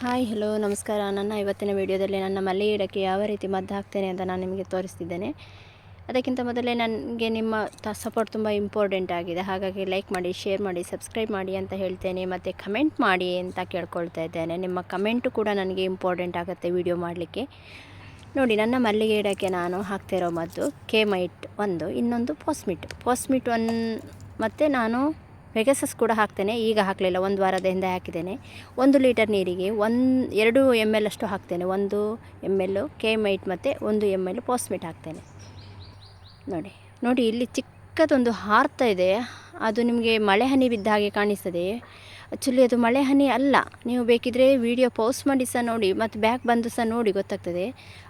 Hi, hello, ನಮಸ್ಕಾರ. ನನ್ನ ಇವತ್ತಿನ ವಿಡಿಯೋದಲ್ಲಿ ನನ್ನ ಮಲ್ಲಿಗೆ ಗಿಡಕ್ಕೆ ಯಾವ ರೀತಿ ಮದ್ದು ಹಾಕ್ತೇನೆ ಅಂತ ನಾನು ನಿಮಗೆ ತೋರಿಸ್ತಿದ್ದೇನೆ. ಅದಕ್ಕಿಂತ ಮೊದಲೇ ನನಗೆ ನಿಮ್ಮ ಸಪೋರ್ಟ್ ತುಂಬ ಇಂಪಾರ್ಟೆಂಟ್ ಆಗಿದೆ. ಹಾಗಾಗಿ ಲೈಕ್ ಮಾಡಿ ಶೇರ್ ಮಾಡಿ ಸಬ್ಸ್ಕ್ರೈಬ್ ಮಾಡಿ ಅಂತ ಹೇಳ್ತೇನೆ. ಮತ್ತು ಕಮೆಂಟ್ ಮಾಡಿ ಅಂತ ಕೇಳ್ಕೊಳ್ತಾ ಇದ್ದೇನೆ. ನಿಮ್ಮ ಕಮೆಂಟು ಕೂಡ ನನಗೆ ಇಂಪಾರ್ಟೆಂಟ್ ಆಗುತ್ತೆ ವಿಡಿಯೋ ಮಾಡಲಿಕ್ಕೆ. ನೋಡಿ, ನನ್ನ ಮಲ್ಲಿಗೆ ಗಿಡಕ್ಕೆ ನಾನು ಹಾಕ್ತಿರೋ ಮದ್ದು ಕೇಮೈಟ್ ಒಂದು, ಇನ್ನೊಂದು ಪೋಸ್ಮಿಟ್ ಪೋಸ್ಮಿಟ್ ಒನ್ ಮತ್ತು ನಾನು ವೆಗಸಸ್ ಕೂಡ ಹಾಕ್ತೇನೆ. ಈಗ ಹಾಕಲಿಲ್ಲ, ಒಂದು ವಾರದ ಹಿಂದೆ ಹಾಕಿದ್ದೇನೆ. ಒಂದು ಲೀಟರ್ ನೀರಿಗೆ ಒಂದು, ಎರಡು ಎಂ ಎಲ್ ಅಷ್ಟು ಹಾಕ್ತೇನೆ. ಒಂದು ಎಂ ಎಲ್ಲು ಕೇಮೈಟ್ ಮತ್ತು ಒಂದು ಎಂ ಎಲ್ ಪಾಸ್ಮಿಟ್ ಹಾಕ್ತೇನೆ. ನೋಡಿ ನೋಡಿ, ಇಲ್ಲಿ ಚಿಕ್ಕದೊಂದು ಹಾರ್ತಾ ಇದೆ. ಅದು ನಿಮಗೆ ಮಳೆ ಹನಿ ಬಿದ್ದ ಹಾಗೆ ಕಾಣಿಸ್ತದೆ. ಆ್ಯಕ್ಚುಲಿ ಅದು ಮಳೆ ಹನಿ ಅಲ್ಲ. ನೀವು ಬೇಕಿದ್ರೆ ವಿಡಿಯೋ ಪೋಸ್ಟ್ ಮಾಡಿ ಸಹ ನೋಡಿ, ಮತ್ತು ಬ್ಯಾಕ್ ಬಂದು ಸಹ ನೋಡಿ, ಗೊತ್ತಾಗ್ತದೆ.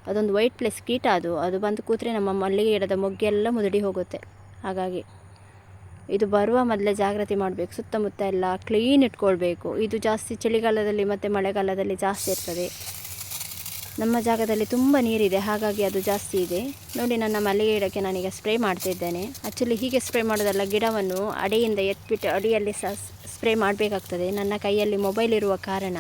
ಅದೊಂದು ವೈಟ್ ಪ್ಲೇಸ್ ಕೀಟ ಅದು. ಅದು ಬಂದು ಕೂತ್ರೆ ನಮ್ಮ ಮಲ್ಲಿಗೆ ಗಿಡದ ಮೊಗ್ಗೆಲ್ಲ ಮುದುಡಿ ಹೋಗುತ್ತೆ. ಹಾಗಾಗಿ. ಇದು ಬರುವ ಮೊದಲೇ ಜಾಗ್ರತೆ ಮಾಡಬೇಕು. ಸುತ್ತಮುತ್ತ ಎಲ್ಲ ಕ್ಲೀನ್ ಇಟ್ಕೊಳ್ಬೇಕು. ಇದು ಜಾಸ್ತಿ ಚಳಿಗಾಲದಲ್ಲಿ ಮತ್ತು ಮಳೆಗಾಲದಲ್ಲಿ ಜಾಸ್ತಿ ಇರ್ತದೆ. ನಮ್ಮ ಜಾಗದಲ್ಲಿ ತುಂಬ ನೀರಿದೆ. ಹಾಗಾಗಿ ಅದು ಜಾಸ್ತಿ ಇದೆ. ನೋಡಿ, ನನ್ನ ಮಲ್ಲಿಗೆ ಗಿಡಕ್ಕೆ ನಾನೀಗ ಸ್ಪ್ರೇ ಮಾಡ್ತಾ ಇದ್ದೇನೆ. ಆ್ಯಕ್ಚುಲಿ ಹೀಗೆ ಸ್ಪ್ರೇ ಮಾಡೋದಲ್ಲ, ಗಿಡವನ್ನು ಅಡೆಯಿಂದ ಎತ್ಬಿಟ್ಟು ಅಡಿಯಲ್ಲಿ ಸಹ ಸ್ಪ್ರೇ ಮಾಡಬೇಕಾಗ್ತದೆ. ನನ್ನ ಕೈಯಲ್ಲಿ ಮೊಬೈಲ್ ಇರುವ ಕಾರಣ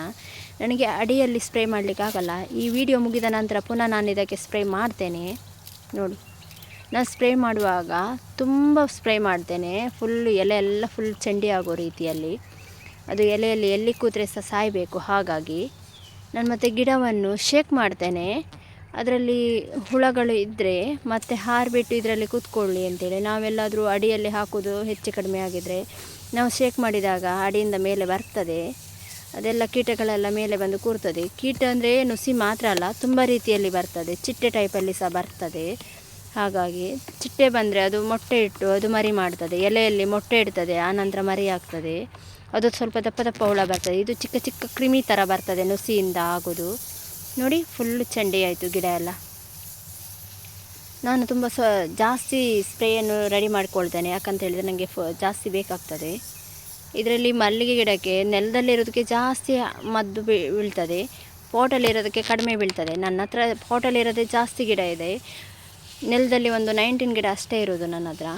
ನನಗೆ ಅಡಿಯಲ್ಲಿ ಸ್ಪ್ರೇ ಮಾಡಲಿಕ್ಕಾಗಲ್ಲ. ಈ ವಿಡಿಯೋ ಮುಗಿದ ನಂತರ ಪುನಃ ನಾನು ಇದಕ್ಕೆ ಸ್ಪ್ರೇ ಮಾಡ್ತೇನೆ. ನೋಡಿ. ನಾನು ಸ್ಪ್ರೇ ಮಾಡುವಾಗ ತುಂಬ ಸ್ಪ್ರೇ ಮಾಡ್ತೇನೆ. ಫುಲ್ ಎಲೆ ಎಲ್ಲ ಫುಲ್ ಚಂಡಿ ಆಗೋ ರೀತಿಯಲ್ಲಿ. ಅದು ಎಲೆಯಲ್ಲಿ ಎಲ್ಲಿ ಕೂತ್ರೆ ಸಹ ಸಾಯಬೇಕು ಹಾಗಾಗಿ ನಾನು ಮತ್ತು ಗಿಡವನ್ನು ಶೇಕ್ ಮಾಡ್ತೇನೆ. ಅದರಲ್ಲಿ ಹುಳಗಳು ಇದ್ದರೆ ಮತ್ತೆ ಹಾರಿಬಿಟ್ಟು ಇದರಲ್ಲಿ ಕೂತ್ಕೊಳ್ಳಿ ಅಂತೇಳಿ. ನಾವೆಲ್ಲಾದರೂ ಅಡಿಯಲ್ಲಿ ಹಾಕೋದು ಹೆಚ್ಚು ಕಡಿಮೆ ಆಗಿದರೆ ನಾವು ಶೇಕ್ ಮಾಡಿದಾಗ ಅಡಿಯಿಂದ ಮೇಲೆ ಬರ್ತದೆ. ಅದೆಲ್ಲ ಕೀಟಗಳೆಲ್ಲ ಮೇಲೆ ಬಂದು ಕೂರ್ತದೆ. ಕೀಟ ಅಂದರೆ ನುಸಿ ಮಾತ್ರ ಅಲ್ಲ, ತುಂಬ ರೀತಿಯಲ್ಲಿ ಬರ್ತದೆ. ಚಿಟ್ಟೆ ಟೈಪಲ್ಲಿ ಸಹ ಬರ್ತದೆ. ಹಾಗಾಗಿ ಚಿಟ್ಟೆ ಬಂದರೆ ಅದು ಮೊಟ್ಟೆ ಇಟ್ಟು ಅದು ಮರಿ ಮಾಡ್ತದೆ, ಎಲೆಯಲ್ಲಿ ಮೊಟ್ಟೆ ಇಡ್ತದೆ ಆನಂತರ ಮರಿ ಆಗ್ತದೆ. ಅದು ಸ್ವಲ್ಪ ದಪ್ಪ ದಪ್ಪ ಹುಳ ಬರ್ತದೆ, ಇದು ಚಿಕ್ಕ ಚಿಕ್ಕ ಕ್ರಿಮಿ ಥರ ಬರ್ತದೆ ನುಸಿಯಿಂದ ಆಗೋದು. ನೋಡಿ ಫುಲ್ಲು ಚಂಡಿ ಆಯಿತು ಗಿಡ ಎಲ್ಲ. ನಾನು ತುಂಬ ಸ್ವ ಜಾಸ್ತಿ ಸ್ಪ್ರೇಯನ್ನು ರೆಡಿ ಮಾಡ್ಕೊಳ್ತೇನೆ, ಯಾಕಂತ ಹೇಳಿದರೆ ನನಗೆ ಫ, ಜಾಸ್ತಿ ಬೇಕಾಗ್ತದೆ. ಇದರಲ್ಲಿ ಮಲ್ಲಿಗೆ ಗಿಡಕ್ಕೆ ನೆಲದಲ್ಲಿರೋದಕ್ಕೆ ಜಾಸ್ತಿ ಮದ್ದು ಬೀಳ್ತದೆ. ಪೋಟಲ್ಲಿರೋದಕ್ಕೆ ಕಡಿಮೆ ಬೀಳ್ತದೆ. ನನ್ನ ಹತ್ರ ಪೋಟಲ್ಲಿರೋದೇ ಜಾಸ್ತಿ ಗಿಡ ಇದೆ. ನೆಲದಲ್ಲಿ ಒಂದು ನೈನ್ಟೀನ್ ಗಿಡ ಅಷ್ಟೇ ಇರೋದು ನನ್ನ ಹತ್ರ.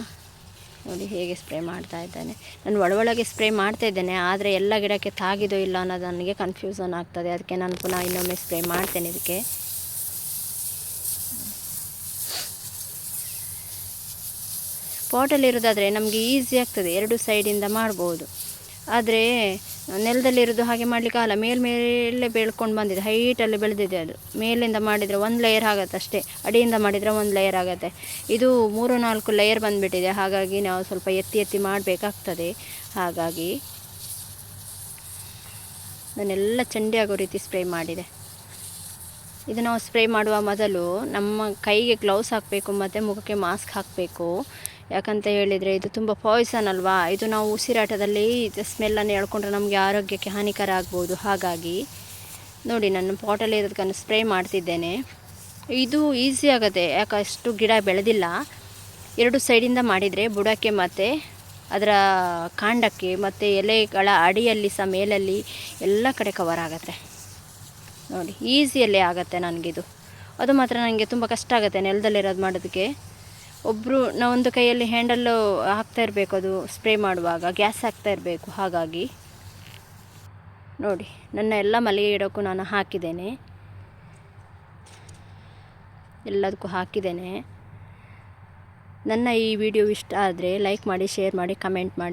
ನೋಡಿ ಹೇಗೆ ಸ್ಪ್ರೇ ಮಾಡ್ತಾ ಇದ್ದಾನೆ. ನಾನು ಒಳಗೊಳಗೆ ಸ್ಪ್ರೇ ಮಾಡ್ತಾ ಇದ್ದೇನೆ, ಆದರೆ ಎಲ್ಲ ಗಿಡಕ್ಕೆ ತಾಗಿದೋ ಇಲ್ಲ ಅನ್ನೋದು ನನಗೆ ಕನ್ಫ್ಯೂಸನ್ ಆಗ್ತದೆ. ಅದಕ್ಕೆ ನಾನು ಪುನಃ ಇನ್ನೊಮ್ಮೆ ಸ್ಪ್ರೇ ಮಾಡ್ತೇನೆ ಇದಕ್ಕೆ. ಪಾಟಲ್ಲಿರೋದಾದರೆ ನಮಗೆ ಈಸಿ ಆಗ್ತದೆ. ಎರಡು ಸೈಡಿಂದ ಮಾಡ್ಬೋದು. ಆದರೆ ನೆಲದಲ್ಲಿರೋದು ಹಾಗೆ ಮಾಡಲಿಕ್ಕಾಗಲ್ಲ ಮೇಲ್ಮೇಲೆ ಬೆಳ್ಕೊಂಡು ಬಂದಿದೆ. ಹೈಟಲ್ಲಿ ಬೆಳೆದಿದೆ ಅದು. ಮೇಲಿಂದ ಮಾಡಿದರೆ ಒಂದು ಲೇಯರ್ ಆಗುತ್ತೆ ಅಷ್ಟೇ. ಅಡಿಯಿಂದ ಮಾಡಿದರೆ ಒಂದು ಲೇಯರ್ ಆಗುತ್ತೆ. ಇದು ಮೂರು ನಾಲ್ಕು ಲೇಯರ್ ಬಂದುಬಿಟ್ಟಿದೆ. ಹಾಗಾಗಿ ನಾವು ಸ್ವಲ್ಪ ಎತ್ತಿ ಎತ್ತಿ ಮಾಡಬೇಕಾಗ್ತದೆ. ಹಾಗಾಗಿ ನಾನೆಲ್ಲ ಚಂಡಿ ಆಗೋ ರೀತಿ ಸ್ಪ್ರೇ ಮಾಡಿದೆ. ಇದು ನಾವು ಸ್ಪ್ರೇ ಮಾಡುವ ಮೊದಲು ನಮ್ಮ ಕೈಗೆ ಗ್ಲೌಸ್ ಹಾಕಬೇಕು, ಮತ್ತು ಮುಖಕ್ಕೆ ಮಾಸ್ಕ್ ಹಾಕಬೇಕು. ಯಾಕಂತ ಹೇಳಿದರೆ ಇದು ತುಂಬ ಪಾಯ್ಸನ್ ಅಲ್ವಾ? ಇದು ನಾವು ಉಸಿರಾಟದಲ್ಲಿ ಸ್ಮೆಲ್ಲನ್ನು ಹೇಳ್ಕೊಂಡ್ರೆ ನಮಗೆ ಆರೋಗ್ಯಕ್ಕೆ ಹಾನಿಕರ ಆಗ್ಬೋದು. ಹಾಗಾಗಿ ನೋಡಿ, ನಾನು ಪಾಟಲ್ಲಿ ಇರೋದಕ್ಕನ್ನು ಸ್ಪ್ರೇ ಮಾಡ್ತಿದ್ದೇನೆ. ಇದು ಈಸಿ ಆಗುತ್ತೆ, ಯಾಕೆ ಅಷ್ಟು ಗಿಡ ಬೆಳೆದಿಲ್ಲ. ಎರಡು ಸೈಡಿಂದ ಮಾಡಿದರೆ ಬುಡಕ್ಕೆ ಮತ್ತು ಅದರ ಕಾಂಡಕ್ಕೆ ಮತ್ತು ಎಲೆಗಳ ಅಡಿಯಲ್ಲಿ ಸಹ ಮೇಲಲ್ಲಿ ಎಲ್ಲ ಕಡೆ ಕವರ್ ಆಗುತ್ತೆ. ನೋಡಿ ಈಸಿಯಲ್ಲೇ ಆಗುತ್ತೆ ನನಗಿದು. ಅದು ಮಾತ್ರ ನನಗೆ ತುಂಬ ಕಷ್ಟ ಆಗುತ್ತೆ ನೆಲದಲ್ಲಿರೋದು ಮಾಡೋದಕ್ಕೆ. ಒಬ್ಬರು ನಾವೊಂದು ಕೈಯಲ್ಲಿ ಹ್ಯಾಂಡಲ್ಲು ಹಾಕ್ತಾ ಇರಬೇಕು, ಅದು ಸ್ಪ್ರೇ ಮಾಡುವಾಗ ಗ್ಯಾಸ್ ಹಾಕ್ತಾ ಇರಬೇಕು, ಹಾಗಾಗಿ. ನೋಡಿ, ನನ್ನ ಎಲ್ಲ ಮಲ್ಲಿಗೆ ಗಿಡಕ್ಕೂ ನಾನು ಹಾಕಿದ್ದೇನೆ. ಎಲ್ಲದಕ್ಕೂ ಹಾಕಿದ್ದೇನೆ. ನನ್ನ ಈ ವಿಡಿಯೋ ಇಷ್ಟ ಆದರೆ ಲೈಕ್ ಮಾಡಿ ಶೇರ್ ಮಾಡಿ ಕಮೆಂಟ್ ಮಾಡಿ.